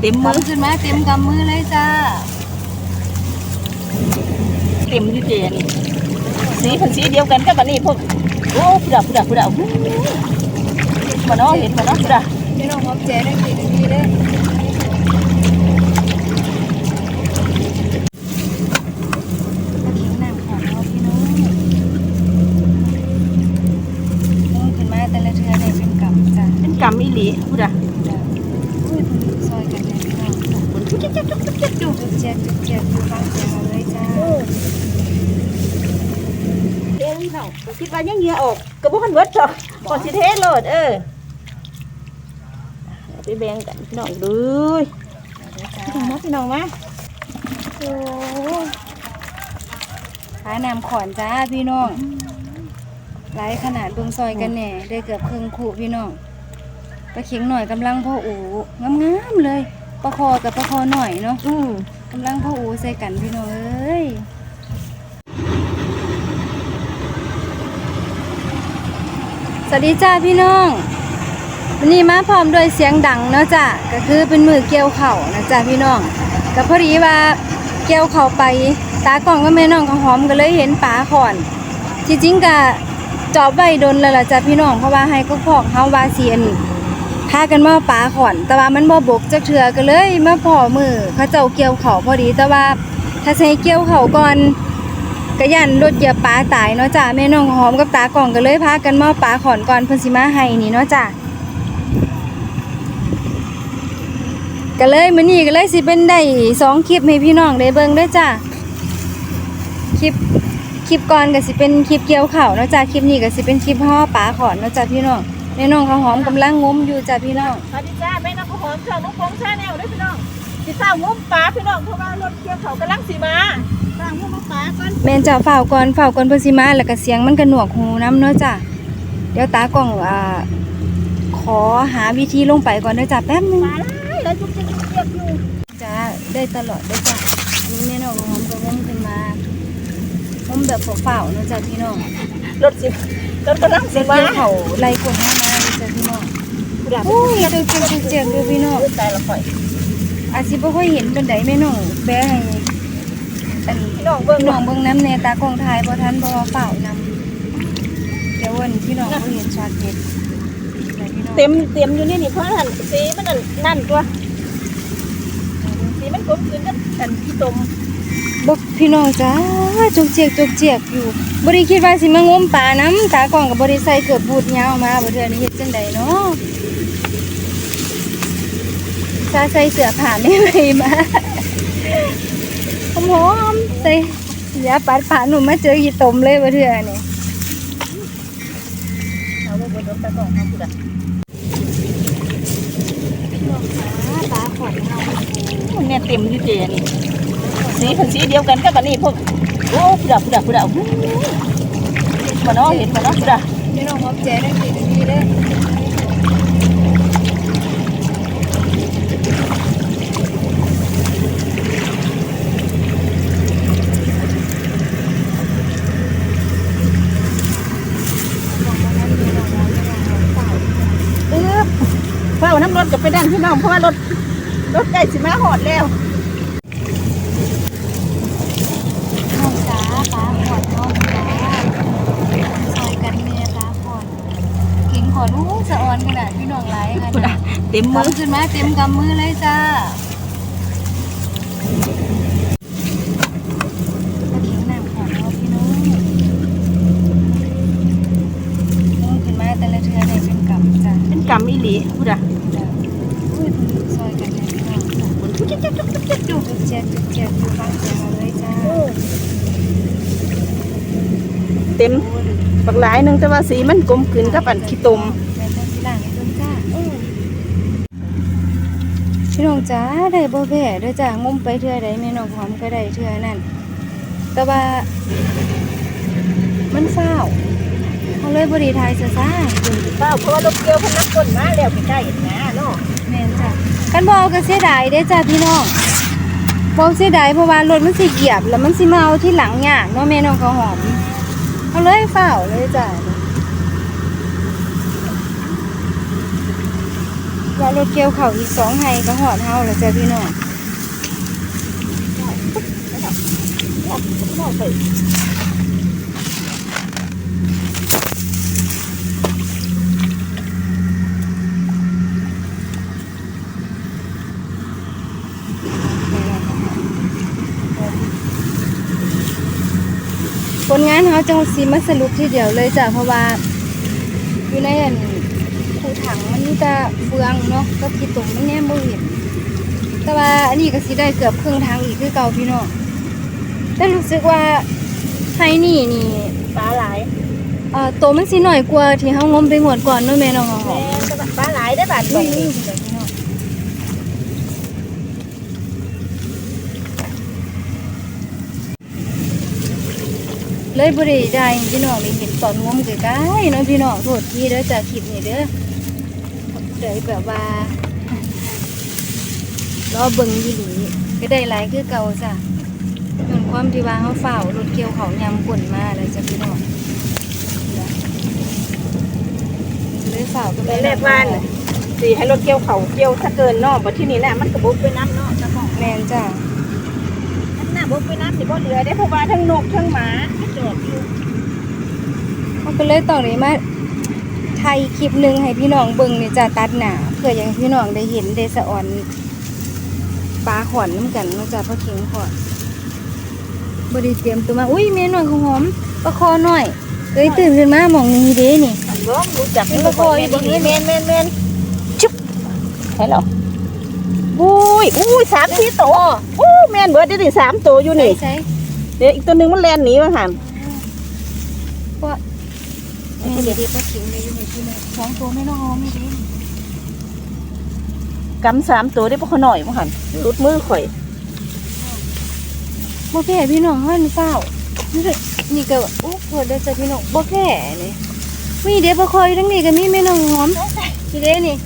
เต็มมือกำขึ้นมาเต็มกำมือเลยจ้า เต็มอยู่เจนี่สีเป็นสีเดียวกันกับอันนี้พวกโอ้ผู้ดาผู้ดาผู้ดาอู้มาเนาะเห็นมาเนาะผู้ดาพี่น้องพบเจ๊ได้กี่นาทีได้ตะเขียงน้ำขอนเอาพี่น้องต้องขึ้นมาแต่ละเทือได้เป็นกำจ้าเป็นกำอีหลีผู้ดาจ้าอุ้ย ซอยกันเลยพี่น้องคนทุกเจ๊กทุกเจ๊กอยู่จุดเจ็ดจุดเจ็ดอยู่ฟังเสียงเอาเลยจ้าเอ้ยน้องคิดว่ายังเงื่อออกก็บ่ทันเบิดจ้ะก่อนสิเทโลดเออไปแบ่งกันพี่น้องดูยวจ้าพี่น้องมาพี่น้องมาโอ้ขายนำขอนจ้าพี่น้องหลายขนาดเบิ่งซอยกันแน่ได้เกือบครึ่งคู่พี่น้อง ปลาเข็งหน่อยกำลังพ่ออูงามๆเลยปลาคอกับปลาคอหน่อยเนาะอืมกำลังพ่ออูใส่กันพี่น้องเอ้ยสวัสดีจ้าพี่น้องวันนี้มาพร้อมด้วยเสียงดังเนาะจ้ะก็คือเป็นมือเกี่ยวเข่านะจ้ะพี่น้องก็พอดีว่าเกี่ยวเข่าไปตากล้องก็แม่น้องข้าวหอมก็เลยเห็นปลาขอนที่จริงก็จอบไว้ดนแล้วล่ะจ้ะพี่น้องเพราะว่าให้ก็พอกเฮาว่าเสียน พากันมาปลาขอน แต่ว่ามันบ่บกจักเทือก็เลยมาพอมือเขาเจ้าเกี่ยวเขาพอดีแต่ว่าถ้าใช้เกี่ยวเขาก่อนก็ยันรถเหยียบปลาตายเนาะจ้ะแม่น้องหอมกับตากล่องก็เลยพากันมาปลาขอนก่อนเพิ่นสิมาให้นี่เนาะจ้ะก็เลยมื้อนี้ก็เลยสิเป็นได้สองคลิปให้พี่น้องได้เบิ่งด้อจ้ะคลิปคลิปก่อนก็สิเป็นคลิปเกี่ยวเขาเนาะจ้ะคลิปนี้ก็สิเป็นคลิปห่อปลาขอนเนาะจ้ะพี่น้อง แม่น้องข้าวหอมกำลังงมอยู่จ้ะพี่น้องสวัสดีจ้าแม่น้องข้าวหอมช่องน้องฟงชาแนลด้วยพี่น้องสิสร้างงุ้มปลาพี่น้องเพราะว่ารถเกี่ยวเขากำลังสิมาสร้างงุ้มปลาก่อนแม่นจ้าฝ่าวก่อนฝ่าวก่อนเพิ่นสิมาแล้วก็เสียงมันก็หนวกหูน้ำเนาะจ้ะเดี๋ยวตากล้องอ่าขอหาวิธีลงไปก่อนเด้อจ้ะแป๊บหนึงปลาหลายแล้วจุกจิกจุกจิกอยู่จ้าได้ตลอดเด้อจ้ะอันนี้แม่น้องหอมก็งมขึ้นมาผมแบบฝ่าวๆเนาะจ้ะพี่น้องรถสิรถกำลังสิเสียงมาเกี่ยวเขาไล่กดเข้ามาเลยจ้ะพี่น้อง ผู้ดาโอ้ยเจียวเจียวเจียวเจียวพี่น้อง ตายละข่อยอาจสิบ่ค่อยเห็นเปานใดแม่น้องแบให้อันพี่น้องเบิ่งพี่น้องเบิ่งน้ำแน่ตากล้องถ่ายบ่ทันบ่ว่าฝ่านำเดี๋ยววันพี่น้องบ่เห็นชัดเจนดี๋ยวพี่น้องเต็มเต็มอยู่นี่นี่เพราะนั่นสีมันนั่นนั่นตัวสีมันกลมกลืนกับอันที่ตมบอกพี่น้องจ้าจกเจียกจกเจียกอยู่บริคิดว่าสิมางมปลาน้ำตากล่องกับบริใส่เกือบบูดยาวมาบ่เทื่อนี้เฮ็ดจังใดเนาะ ซาใส่เสื้อผ้านไม่ไหวมาหอมหอมใส่ยาปัดผ่านหนุ่มาเจออีตมเลยบ่เทื่อนี่เอาไว้บนรถตะกร้องเอาผู้ดาปลาขอนเฮาเนี่ยเต็มอยู่เจนี่สีเป็นสีเดียวกันกับอันนี้พวกโอ้ผู้ดาผู้ดาผู้ดามาเนาะเห็นมาเนาะผู้ดาพี่น้องพบเจ๊ได้กี่นาทีเด้อ เออเฝ้า น้ำรถกับไปดันพี่น้องเพราะว่ารถรถใกล้สิมาหอดแล้วน้องจ้าปลาขอนน้องจ้าซอยกันแม่ปลาขอนเก่งขอนอู้สะออนขนาดพี่น้องหลายขผู้นาดาดเต็มมือกำขึ้นมาเต็มกำมือเลยจ้าตะเขียงน้ำขอนเอาพี่น้องต้องขึ้นมาแต่ละเทือได้เป็นกำจ้าเป็นกำอีหลีผู้ดาจ้าอุ้ยซอยกันเลยพี่น้อง คนทุกเจ๊กทุกเจ๊กอยู่ จุด เจ็ดจุดเจ็ดอยู่ฟังเสียงเอาเลยจ้าเต็มปักหลายหนึงแต่ว่าสีมันกลมกลืนกับอันขี้ตมแม่ต้องที่หลังให้ต้นจ้าพี่น้องจ้าได้บ่แพ้เด้อจ้างมไปเทื่อใดแม่น้องหอมก็ได้เทื่อนั้นแต่ว่า มันเศร้าวเขาเลยบริทายเสียซ่าเปล่าเพราะว่ารถเกี่ยวเพนนักก้นมาแล้วใกล้ๆนะเนาะ แม่นจ้ะกันบเอกก็เสียดายเด้อจ้าพี่น้อง บอเสียดายเพราะว่ารถมันสิเหยียบ แล้วมันสิมาเอาที่หลังยากเนาะแม่น้องเขาวหอมเขาเลยเฝ้าเลยจ้ะว่ารถเกี่ยวเข่าวอีกสองไฮก็หอดเฮาแล้วจ้ะพี่น้อง พ่อไป ผลงานเขาจังสีมาสรุปทีเดียวเลยจ้ะเพราะว่าอยู่ในอันคูถังมันมีแต่เฟืองเนาะก็ที่ตุ่มมันแน่บ่เห็นแต่ว่าอันนี้ก็สิได้เกือบครึ่งทางอีกคือเก่าพี่น้องแต่รู้สึกว่าไทยนี่นี่ปลาหลายเอ่อโตวมันสิหน่อยกว่าที่เฮางมไปงวดก่อนเนาะแม่น้องหอแม่มจะปลาหลายได้บาทๆบ่ นี่ นี่ ๆพี่น้อง เลยบ่ได้ได้พี่น้องได้เห็นตอนงมไกลๆเนาะพี่น้องโทษทีเด้อจากคลิปนี้เด้อเลยแบบว่ารอเบิ่งอีหลีก็ได้หลายคือเก่าจ้ะส่วนความที่ว่าเฮาเฝ้ารถเกี่ยวเขายำกลมาเลยจ้ะพี่น้องเลยเฝ้าก็แรกว่านสิให้รถเกี่ยวเขาเกี่ยวถ้าเกินเนาะบ่ที่นี่แหละมันก็บุกไปน้ำนาะนะพ่อแม่นจ้ะมันน่ะบุกไปน้ำสิบ่เหลือได้เพราะว่าทั้งนกทั้งหมา จอดอยู่เขาก็เลยต้องได้มาไทยคลิปหนึงให้พี่น้องเบิ่งนี่จ้ะตัดหน้าเพื่ออยากให้พี่น้องได้เห็นได้สะออนปลาขอนน้ำกันเนาะจ้ะปลาเข็งขอนบ่ได้เตรียมตัวมา อุ้ยแม่น้องข้าวหอมปลาคอหน่อยเคยตื่นขึ้นมาหมองนี้เด้นี่อันบ่รู้จักมันบ่พออยู่บ่นี่แม่นแม่นแม่นชุบให้เหรออุ้ยอุ้ยสามสี่ตัวอู้แม่นเบิดได้ดิสามตัวอยู่นี่ใช่เดี๋ยวอีกตัวหนึงมันแล่นหนีมาหัน เพราะว่าแม่ เดี๋ยวปลาเข็งเลยอยู่ในที่นี่สองตัวแม่น้องหอมนี่เด้นี่กำสามตัวได้ปะขอหน่อยมาหันรุดมือข่อยบ่แพ้พี่น้องเฮานี่เฝ้านี่ก็นี่ก็โอ้โหเด้อจ้ะพี่น้องบ่แพ้นี่มีเด้ปลาคออยู่ทั้งนี้ก็มีแม่น้องหอมนี่เด้นี่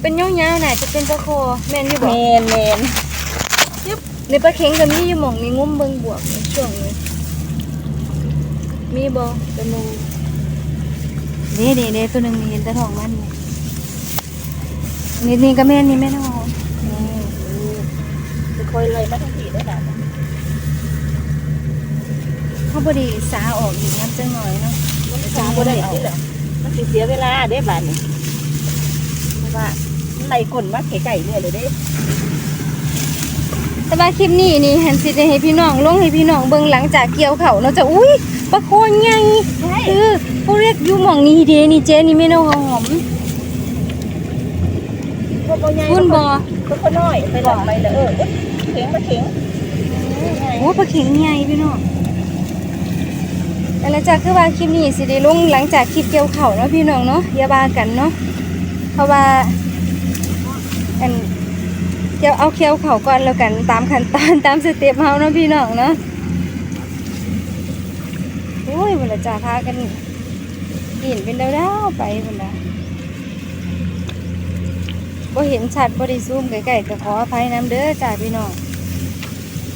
เป็นยาวๆน่ะจะเป็นปลาคอแม่นอยู่แมบ่นแมนในปลาเข็งก็มีอยู่หม่องนี่งุ้มเบิ่งบวกในช่วงนี้มีบ่เป็น หนึงเด้เด้เด้ตัวหนึงนี่เห็นแต่ท้องมันนี่นี่นี่ก็แม่นนี่แม่น้องหอมนี่จะคอยเลยมาทั้งทีได้แบบเขาบ่ได้สาออกอีกน้ำจังหน่อยเนาะสาบ่ได้ที่แหละมันสิเสียเวลาเด้บาดนี้เพราะว่ามันไล่กลมาไข่ไก่เนี่ยเลยเด้แต่ว่าคลิปนี้นี่หันสิได้ให้พี่น้องลงให้พี่น้องเบิ่งหลังจากเกี่ยวเขาเนาะจะอุ้ยปลาโคนใหญ่ใช่คือผู้เรียกยูหม่องนี้เดนี่เจนี่แม่น้องหอมพวกบ่ใหญ่คุณบ่พวกน้อยไปหลังไปเลยเออเข็งมาเข็งโอ้ปลาเข็งใหญ่พี่น้องแต่ละจากคือว่าคลิปนี้สิได้ลงหลังจากคลิปเกี่ยวเข่าเนาะพี่น้องเนาะอย่าบากันเนาะเพราะว่าอันเกี่ยวเอาเกี่ยวเข่าก่อนแล้วกันตามขั้นตอนตามสเต็ปเฮาเนาะพี่น้องเนาะโอ้ยเวลาจ่าพากัน กินเป็นดาวๆไปเวลาบ่เห็นชัดบ่ได้ซูมใกล้ๆก็ขออภัยน้ำเด้อจ้าพี่น้อง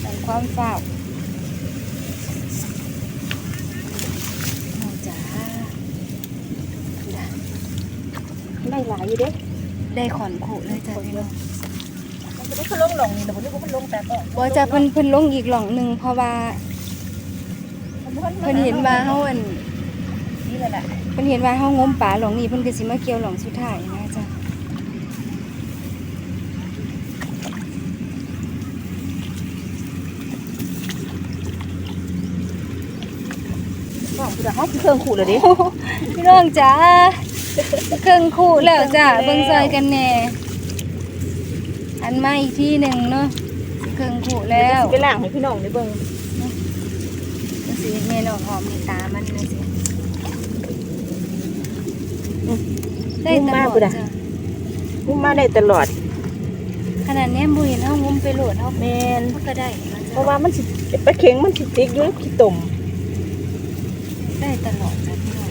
ตามความเฝ้าน้องจ๋าได้หลายอยู่เด้ได้ขอนขู่เลยจ้ะพี่น้องมันจะได้เขาลงหลงนี่แต่ผมนึกว่ามันลงแต่ก็บ่จะเพิ่นเพิ่นลงอีกหล่องหนึ่งเพราะว่าเพิ่นเห็นว่าเฮาอัน นี่แหละเพิ่นเห็นว่าเฮางมป่าหล่องนี้เพิ่นก็สิมาเกี่ยวหล่องสุดท้ายนะจ้ะของคุณเขาเครื่องขูดเลยดิพี่น้องจ๋าเครื่องคู่แล้วจ้ะเบิ่งซอยกันแหน่อันมาอีกที่หนึ่งเนาะสิเครื่องคู่แล้วไปล่างให้พี่น้องได้เบิ่งจังสิแม่น้องหอมนี่ตามันนะสิ ได้ตลอดจ้ะมุมมาได้ตลอด ขนาดนี้บุเห็นเฮางมไปโหลดเฮาแมนเขาก็ได้นะเพจ๊ะราะว่ามันสิปลาเข็งมันสิติกอยู่ขี้ตุ่มได้ตลอดจ้ะพี่น้อง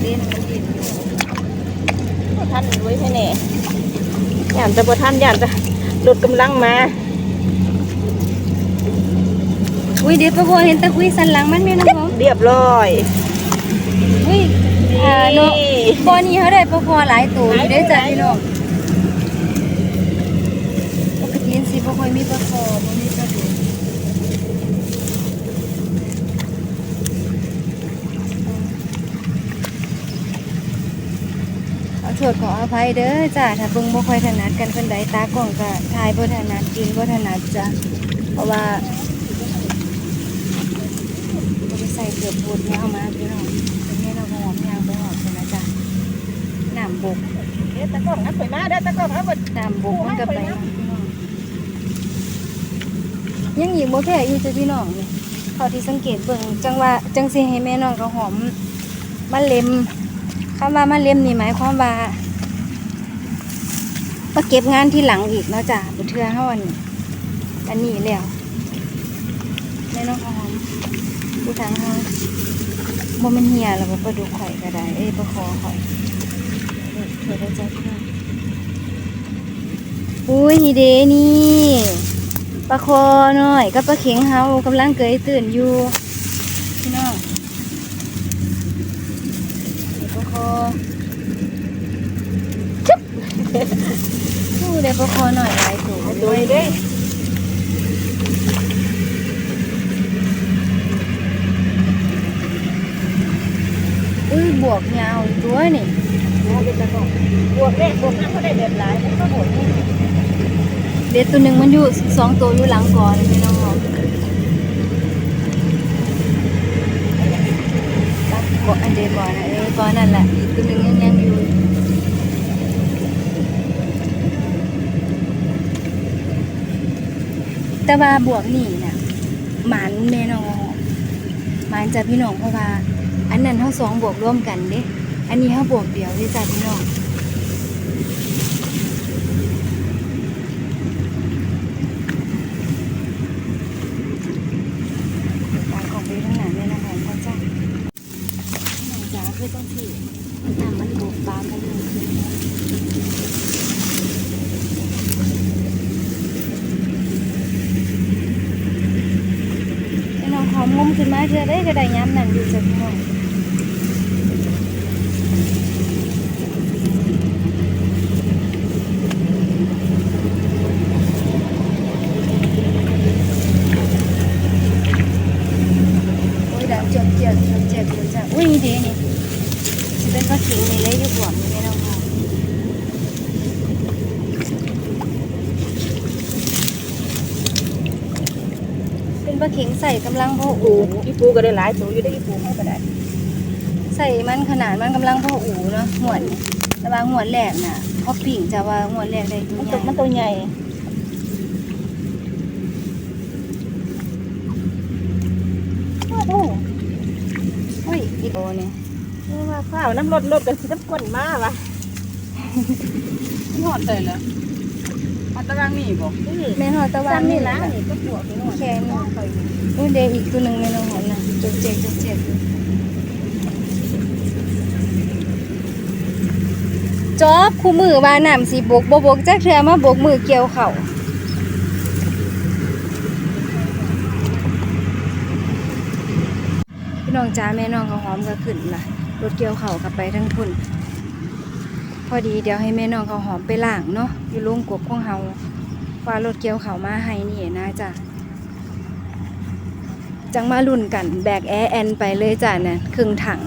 เล่นมันเล่นท่านไว้ให้แน่ย่านจะบ่ท่านย่านจะลดกำลังมา อุ้ยเดี๋ยวปะโคเห็นตะคุยสันหลังมันแม่น้องหอมเรียบร้อย อุ้ยอ่าเนาะบอนี้เขาได้ปะโคหลายตัวอยู่ได้อจ้ะพี่น้องปกติสิบ่ค่อยมีปะโคบ่มีปลาดุกขอโทษขออภัยเด้อจ้ะถ้าเบิ่งบ่ค่อยถนัดกันเพิ่นใดตากล้องก็ถ่ายบ่ถนัดกินบ่ถนัดจ้ะเพราะว่าบ่ได้ใส่เกือบพูดยาวมาพี่น้องเป็นแม่เราหอมยางไปหอมพุ่นนะจ้ะน้ำบกเด้ตะกล้องอันไปมาเด้อตะกล้องเอาเบิดน้ำบกมันก็ไปพี่น้องยังอีกบ่แพ้อยู่จ้ะพี่น้องนี่เขาที่สังเกตเบิ่งจังว่าจังสิให้แม่น้องก็หอมมาเล็มคำว่ามาเล็มนี่หมายความว่ามาเก็บงานที่หลังอีกเนาะจ้ะบ่เทื่อเฮาอันอันนี้แล้วแม่น้องก็หอม ผู้ทางเฮาบ่ม่นเหียแล้วบ่ปลาดุกข่อยก็ได้ เอ้ยปลาคอข่อยเออเถื่อได้จ้ะพี่น้องอุ้ยนี่เดนี่ปลาคอหน่อยกับปลาเข็งเฮากำลังเกยตื่นอยู่พี่น้องปลาคอจุ๊บดูเดี๋ยวปลาคอหน่อยหลายตัวดูเด้อุ้ยบวย อีกตัวนี่เอาด้อตะกล้องบวกเด้บวกนั้นเขาได้แบบหลายมันก็บวกนี่เด็ดตัวหนึ่งมันอยู่สองตัวอยู่หลังก่อนพี่น้องบอกตัดก่อนอันเดียก่อนนะเออก่อนนั่นแหละอีกตัวหนึ่งยังยังอยู่แต่ว่าบวกนี่นะหมันแม่น้องหมันจากพี่น้องเพราะว่า อันนั้นเท่าสองบวกร่วมกันเด้ อันนี้เท่าบวกเดียวเด้จ้ะพี่น้องตายของไปทั้งนั้นเลยนะคะพ่อจ้าหนังจ้าคือต้องที่น้ำมันบวกบานกันเลยขึ้นไอ้น้องหอมงมขึ้นมาเธอได้ก็ได้ย้ำนั่นอยู่จ้ะพี่น้องโอ้ยดังเจ็บเจ็บเจ็บเจ็บอยู่จ้ะอุ้ยนี่ดีนี่สิเป็นก็ขิงนี่เลยอยู่บวมนี่แม่น้องหอมเป็นปลาเข็งใส่ กำลังพ่อปูอูอีปูก็ได้หลายตัวอยู่ได้อีปูเขาก็ได้ใส่มันขนาดมันกำลังพ่ออูเนาะหวนแต่ว่าหวนแรกน่ะพอปิ่งจะว่าหวนแรกได้ตัวมันใหตัวญ่มันตัวใหญ่โอ้โหโอ้ยอีโตเนี่ยเรียกว่าข้าวน้ำรดรดกันสิน้ำข้นมาวะ หอดเลยเหรอมา ตะรังนี่บอกอืมแม่นหอตะวันซ้ำนี่นี่ละละนี่ก็บวกไปหน่อยแค่นี้โอ้ยเดยวอีกตัวหนึ่งแม่น้องหอมนะจดเจ็บจดเจ็บอยู่จอบคู่มือว่าน้ำสีบกบบกจักเทือมาบกมือเกี่ยวเข่าพี่น้องจ้าแม่น้องเขาหอมก็ขึ้นล่ะรถเกี่ยวเข่ากลับไปทั้งพุ่นพ อดีเดี๋ยวให้แม่น้องเขาหอมไปล้างเนาะอยู่โรงกบของเฮาว่ารถเกี่ยวเขามาให้นี่นะจ้ะจังมาลุ่นกันแบกแอร์แอนไปเลยจ้ะเนี่ยครึ่งถัง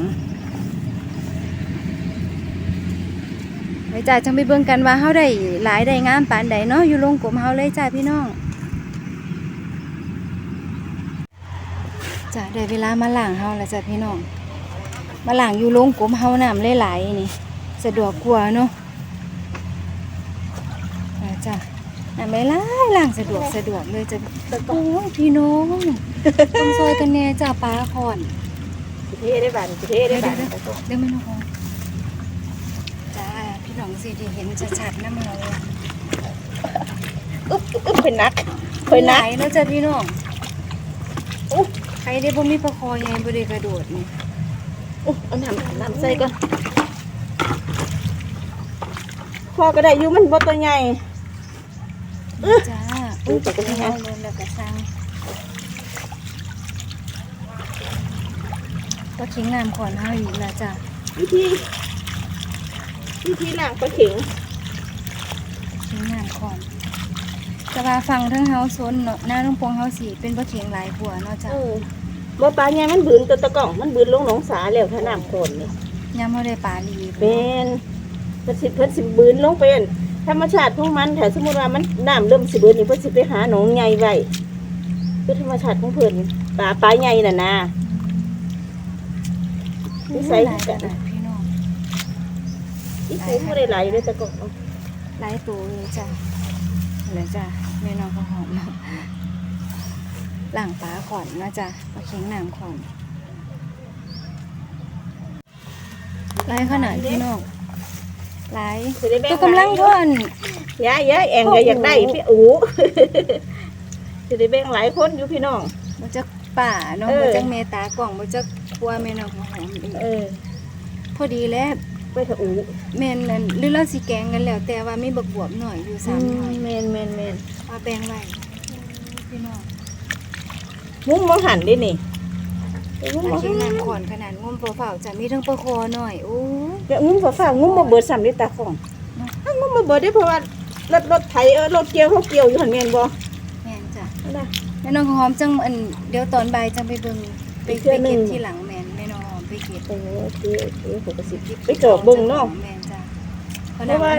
ไว้จ้ะจังไปเบิ่งกันว่าเฮาได้หลายได้งามปานใดเนาะอยู่โรงกบเฮาเลยจ้ะพี่น้องจ้ะได้เวลามาล้างเฮาแล้วจ้ะพี่น้อง มาล้างอยู่โรงกบเฮาน้ำหลายๆนี่ สะดวกกว่าเนาะอ่าจ้ะน้ำไม่ล่ายล่างสะดวกสะดวกเลยจะโอ้ยพี่น้องต้องซอยกันแน่จ้ะปลาคอนสิเทได้บ้านสิเทได้บ้านเดี๋ยวไม่น้องจ้าพี่น้องสิที่เห็นชัดๆน้ำเราอึ๊บอึ๊บอึ๊บเป็นนักเป็นหนักลายแล้วจ้ะพี่น้องอุ๊ยใครได้บ่มีประคอยังบ่ได้กระโดดนี่อุ๊ยเอาน้ำน้ำใส่ก่อน พอก็ได้อยู่มันบ่ตัวใหญ่จ้าอุ้ยแต่ก็ยังไง เอาเลยแล้วก็สั่งปลาเข็งน้ำขอนเฮาอีกแล้วจ้ะวิธีวิธีล้างปลาเข็งเข็งน้ำขอนแต่ว่าฟังทั้งเฮาซนเนาะหน้าลุงปงเฮาสีเป็นปลาเข็งหลายผัวเนาะจ้ะเออบ่ปลาใหญ่มันบืนตัวตะกล่องมันบืนลงหนองสาแล้วถ้าน้ำโคนนี่ยามเฮาได้ปลาลีเป็น เพิ่นสิเพิ่นสิบืนลงเป็นธรรมชาติของมันถ้าสมมุติว่ามันน้ำเริ่มสิบืนนี่เพิ่นสิไปหาหนองใหญ่ไว้คือธรรมชาติของเพิ่นปลาปลาใหญ่น่ะนะนิสัยหลายขนาดพี่น้องอีกสูงบ่ได้หลายอยู่เลยตะกล่องเนาะหลายตัวเลยจ้ะเลยจ้ะแม่น้องข้าวหอมหลังปลาขอนนะจ้ะปลาเข็งน้ำขอนหลายขนาดพี่น้อง หลายสิได้แบ่งตัวกำลังหายพ่นยายยายแองก็อยากได้พี่อูสิได้แบ่งหลายคนอยู่พี่น้องมาจากป่าเนาะเออมาจากเมตากล่องมาจากครัวแม่น้องข้าวหอมอีกเออพอดีแล้วไปเถอะอูแม่นนั่นหรือเราสิแกงกันแล้ว แต่ว่ามีบักบวบหน่อยอยู่สามหน่อยแม่นแม่นแม่นเอาแบ่งไว้พี่น้องมุ้งบ่หันดินี่ มุ้งปลาบ่เข็หังนน้ำขอนขนาดงมเปล่าๆจะมีทั้งปลาคอหน่อยโอ้ยเดี๋ยวงุ้มฟ้าๆงุ้มบ่เบิดซ้ำดิตาของเนาะถ้างุ้มบ่เบิดได้เพราะว่ารถรถไถเออรถเกี่ยวเขาเกี่ยวอยู่หั่นแม่นบ่แม่นจ้ะนั่นน่ะ แม่น้องหอมจังอันเดี๋ยวตอนบ่ายจังไปเบิ่งไปอีกเทื่ไปอหนึ่เก็ง บที่หลังแม่นแม่น้องหอมไปเก็บโอ้โอเคโอเคผมก็สิไปจอบเบิ่งเนาะ แม่นจ้ะเพเพราะราะว่าว่า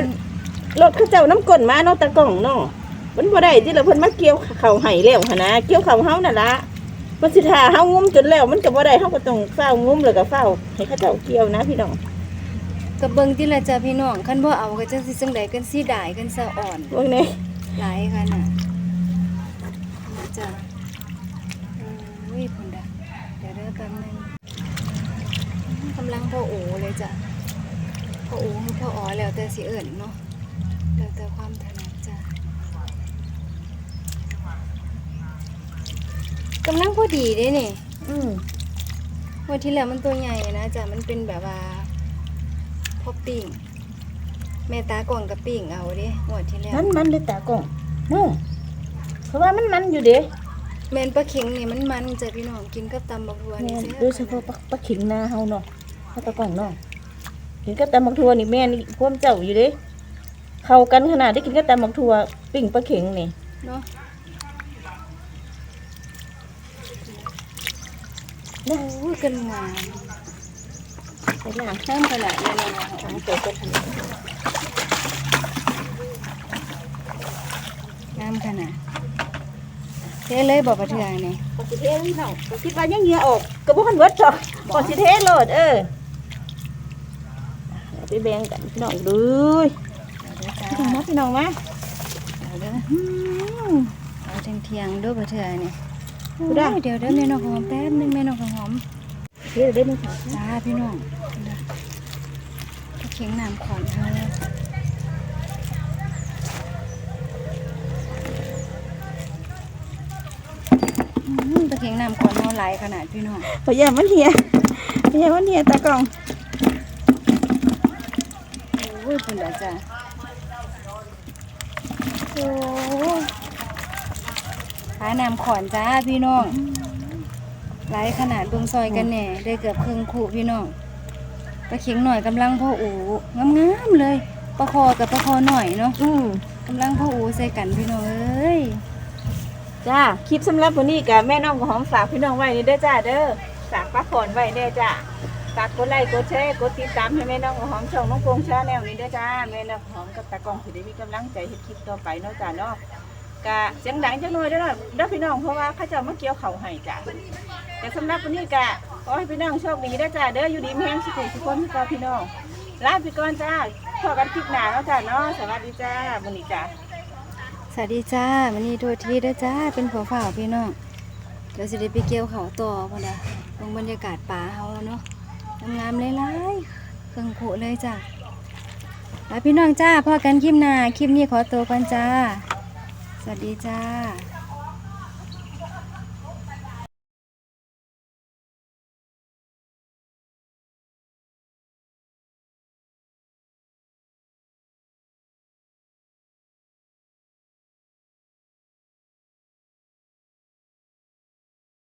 รถเขาเจ้าน้ำก้นมาเนาะตะกล่องเนาะมันบ่ได้ที่เราเพิ่นมาเกี่ยวเขาให้แล้วหั่นนะเกี่ยวเขาเฮานั่นล่ะ เพิ่นสิท่าเฮางุ้มจนแล้ว มันก็บ่ได้เฮาก็ต้องเฝ้างุ้มแล้วก็เฝ้าให้เขาเจ้าเกี่ยวนะพี่น้องกับเบิ่งที่ละจ้ะพี่น้องคันบ่เอาก็จังสิจังใดกันสิได้กันสะอ่อนพวกนี้หลายค่ะน่ะนะจ้ะโอ้ยพุ่นดะเดี๋ยวเด้อแป๊บนึงกำลังพ่อโอเลยจ้ะพ่อโอคือพ่ออ๋อแล้วแต่สิเอิ้นเนาะแล้วแต่ความถนัดจ้ะ กำลังพอดีเด้นี่อืมวันที่แล้วมันตัวใหญ่นะจ้ะมันเป็นแบบว่าพอปิ้งแม่ตากล่องกับปิ้งเอาเด้งวดที่แล้วมันมันเลยตากล่องเนาะเพราะว่ามันมันอยู่เด้แม่นปลาเข็งนี่มันมันจ้ะพี่น้องกินกับตำบักทัวนี่แม่นแซ่บโดยเฉพาะปลาปลาขิงนาเฮาเนาะเฮาตะกล่องเนาะกินกับตำบักทั่วนี่แม่นี่ความเจ้าอยู่เด้เข้ากันขนาดได้กินกับตำบักทั่วปิ้งปลาเข็งนี่เนาะ เนาะ โอ้ยกันงามไปล้างเพิ่มขนาดนี้เลยนะล้างตัวก็ทำงามขนาดเทเลยบอกปลาเทืองนี่ปสิเทพี่น้องปสิว่ายังเหงื่อออกก็บ่คันเบิดจ้ะปสิเทโลดเออเอาไปแบ่งกันพี่น้องดูยเดี๋ยวจ้าพี่น้องมาพี่น้องมาเอาเด้ออืมเอาเทียงเทียงๆด้วยปลาเทืองนี่ ได้โอ้ยเดี๋ยวเดี๋ยวแม่น้องข้าวหอมแป๊บนึงแม่น้องข้าวหอมเทได้มั้ยคะจ้าพี่น้องเด้อปลาเข็งน้ำขอนเฮาอืมปลาเข็งน้ำขอนเฮาหลายขนาดพี่น้องพยายามมันเหียพยายามมันเหียตากล่องโอ้ยคุณเดี๋ยวจ้ะโอ้ ยหาน้ำขอนจ้าพี่น้องหลายขนาดเบิ่งซอยกันแหน่ได้เกือบครึ่งคู่พี่น้องปลาเข็งหน่อยกำลังพ่ออูงามๆเลยปลาคอกับปลาคอหน่อยเนาะอืมกำลังพ่ออูใส่กันพี่น้องเอ้ยจ้าคลิปสำหรับวันนี้กับแม่น้องกับหอมฝากพี่น้องไว้นี่เด้อจ้าเด้อฝากป้าขอนไว้เด้อจ้าฝากกดไลค์กดแชร์กดติดตามให้แม่น้องกับหอมช่องน้องโปงชาแนลนี้เด้อจ้าแม่น้องกับหอมกับตากล้องสิได้มีกำลังใจเฮ็ดคลิปต่อไปเนาะจ้าเนาะ กะเสียงดังจังหน่อยเด้อเด้อพี่น้องเพราะว่าเขาเจ้ามาเกี่ยวเขาให้จ้าแต่สำหรับวันนี้กะขอให้พี่น้องโชคดีเด้จ้าเด้ออยู่ดีมีแรงสุขสุขคนทุกคนพี่น้องลาไปก่อนจ้าพบกันคลิปหน้าเนาะจ้าเนาะสวัสดีจ้าวันนี้จ้าสวัสดีจ้าวันนี้โทษทีด้จ้าเป็นผัวฝ่าพี่น้องเดี๋ยวสิได้ไปเกี่ยวเขาต่อพุ่นน่ะลงบรรยากาศป่าเฮาเนาะงามๆหลายๆเครื่องโขเลยจ้าแล้วพี่น้องจ้าพอกันคลิปหน้าคลิปนี้ขอตัวกันจ้า วัสดีจ้า